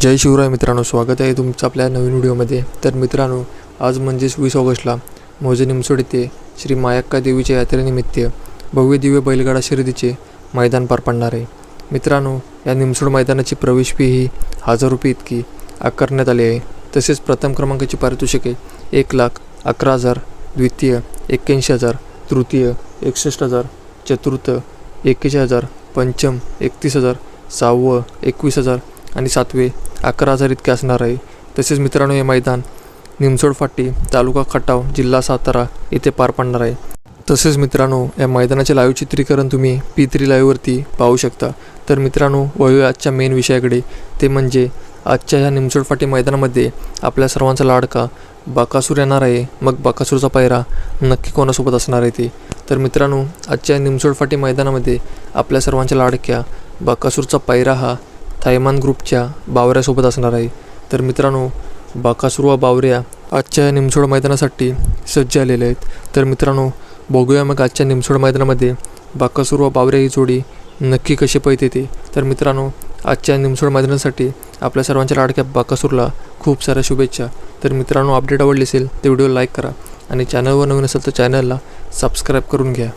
जय शिवराय मित्रांनो स्वागत आहे तुमचं आपल्या नवीन व्हिडिओमध्ये. तर मित्रांनो आज म्हणजेच वीस ऑगस्टला मोजे निमसोड येथे श्री मायक्का देवीच्या यात्रेनिमित्त भव्य दिव्य बैलगाडा शर्यतीचे मैदान पार पडणार आहे. मित्रांनो या निमसोड मैदानाची प्रवेश फी ही हजार रुपये इतकी आकारण्यात आली आहे. तसेच प्रथम क्रमांकाची पारितोषिके एक लाख अकरा हजार द्वितीय एक्क्याऐंशी हजार तृतीय एकसष्ट हजार चतुर्थ एक्केचाळीस हजार पंचम एकतीस हजार सहावं एकवीस हजार आणि सातवे अकरा हजार इतके असणार आहे. तसेच मित्रांनो हे मैदान निमसोड फाटी तालुका खटाव जिल्हा सातारा येथे पार पडणार आहे. तसेच मित्रांनो या मैदानाचे लाईव्ह चित्रीकरण तुम्ही पी थ्री लाईव्हवरती पाहू शकता. तर मित्रांनो वळूया आजच्या मेन विषयाकडे. ते म्हणजे आजच्या ह्या निमसोड फाटी मैदानामध्ये आपल्या सर्वांचा लाडका बाकासूर येणार आहे. मग बाकासूरचा पायरा नक्की कोणासोबत असणार आहे ते? तर मित्रांनो आजच्या निमसोड फाटी मैदानामध्ये आपल्या सर्वांच्या लाडक्या बाकासूरचा पायरा हा थायमान ग्रुपच्या बावऱ्यासोबत असणार आहे. तर मित्रांनो बाकासूर व बावऱ्या आजच्या निमसोड मैदानासाठी सज्ज आलेले आहेत. तर मित्रांनो बघूया मग आजच्या निमसोड मैदानामध्ये बाकासूर व बावऱ्या ही जोडी नक्की कशी पळते ते. तर मित्रांनो आजच्या निमसोड मैदानासाठी आपल्या सर्वांच्या लाडक्या बाकासूरला खूप साऱ्या शुभेच्छा. तर मित्रांनो अपडेट आवडली असेल तर व्हिडिओ लाईक करा आणि चॅनलवर नवीन असेल तर चॅनलला सबस्क्राईब करून घ्या.